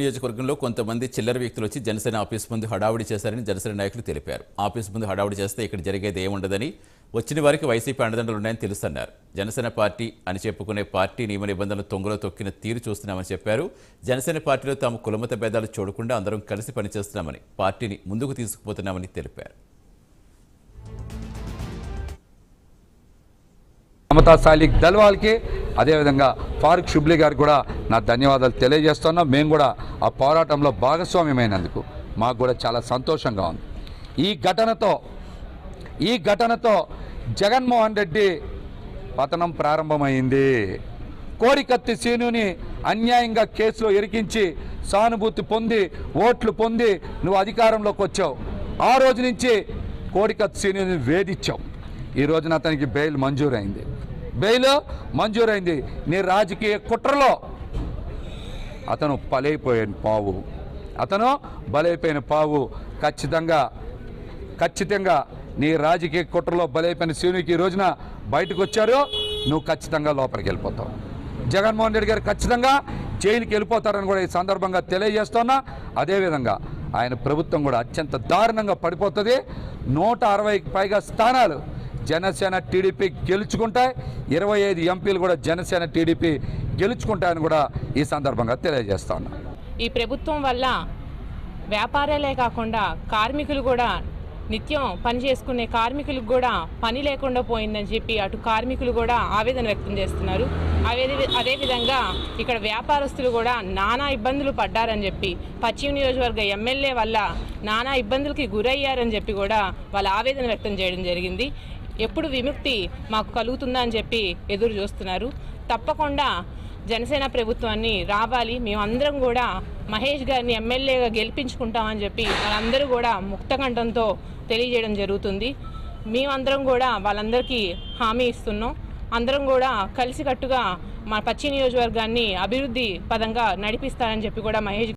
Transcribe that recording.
నియోజకవర్గంలో కొంతమంది చిల్లర వ్యక్తులు వచ్చి జనసేన ఆఫీస్ ముందు హడావుడి చేశారని జనసేన నాయకులు తెలిపారు. ఆఫీస్ ముందు హడావుడి చేస్తే ఇక్కడ జరిగేది ఏముండదని వచ్చిన వారికి వైసీపీ అండదండలు ఉన్నాయని తెలుస్తున్నారు జనసేన పార్టీ అని చెప్పుకునే పార్టీ నియమ నిబంధనలు తొంగలో తొక్కిన తీరు చూస్తున్నామని చెప్పారు. జనసేన పార్టీలో తాము కులమత భేదాలు చూడకుండా అందరం కలిసి పనిచేస్తున్నామని పార్టీని ముందుకు తీసుకుపోతున్నామని తెలిపారు. మమతా సాలిక్ దల్వాల్కి. అదేవిధంగా ఫారూక్ షుబ్లీ గారికి కూడా నా ధన్యవాదాలు తెలియజేస్తున్నాం. మేము కూడా ఆ పోరాటంలో భాగస్వామ్యమైనందుకు మాకు కూడా చాలా సంతోషంగా ఉంది. ఈ ఘటనతో ఈ ఘటనతో జగన్మోహన్ రెడ్డి పతనం ప్రారంభమైంది. కోడికత్తి సీనుని అన్యాయంగా కేసులో ఇరికించి సానుభూతి పొంది ఓట్లు పొంది నువ్వు అధికారంలోకి వచ్చావు ఆ రోజు నుంచి కోడికత్తి సీనుని వేధించావు. ఈ రోజున అతనికి బెయిల్ మంజూరైంది. బెయిల్ మంజూరైంది. నీ రాజకీయ కుట్రలో. అతను బలైపోయిన పావు. అతను బలైపోయిన పావు. ఖచ్చితంగా ఖచ్చితంగా నీ రాజకీయ కుట్రలో బలైపోయిన శివునికి ఈ రోజున బయటకు వచ్చారు నువ్వు ఖచ్చితంగా లోపలికి వెళ్ళిపోతావు. జగన్మోహన్ రెడ్డి గారు ఖచ్చితంగా జైలుకి వెళ్ళిపోతారని కూడా ఈ సందర్భంగా తెలియజేస్తున్నా. అదేవిధంగా ఆయన ప్రభుత్వం కూడా అత్యంత దారుణంగా పడిపోతుంది. నూట అరవైకి పైగా స్థానాలు జనసేన టీడీపీ గెలుచుకుంటాయి. ఇరవై ఐదు ఎంపీలు కూడా జనసేన టీడీపీ గెలుచుకుంటాయని కూడా ఈ సందర్భంగా తెలియజేస్తా ఈ ప్రభుత్వం వల్ల వ్యాపారాలే కాకుండా కార్మికులు కూడా నిత్యం పని చేసుకునే కార్మికులకు కూడా పని లేకుండా పోయిందని చెప్పి అటు కార్మికులు కూడా ఆవేదన వ్యక్తం చేస్తున్నారు. అదే అదేవిధంగా ఇక్కడ వ్యాపారస్తులు కూడా నానా ఇబ్బందులు పడ్డారని చెప్పి పశ్చిమ నియోజకవర్గ ఎమ్మెల్యే వల్ల నానా ఇబ్బందులకి గురయ్యారని చెప్పి కూడా వాళ్ళ ఆవేదన వ్యక్తం చేయడం జరిగింది. ఎప్పుడు విముక్తి మాకు కలుగుతుందా అని చెప్పి ఎదురు చూస్తున్నారు. తప్పకుండా జనసేన ప్రభుత్వాన్ని రావాలి మేమందరం కూడా మహేష్ గారిని ఎమ్మెల్యేగా గెలిపించుకుంటామని చెప్పి వాళ్ళందరూ కూడా ముక్తకంఠంతో తెలియజేయడం జరుగుతుంది. మేమందరం కూడా వాళ్ళందరికీ హామీ ఇస్తున్నాం. అందరం కూడా కలిసికట్టుగా మా పశ్చిమ నియోజకవర్గాన్ని అభివృద్ధి పదంగా నడిపిస్తారని చెప్పి కూడా మహేష్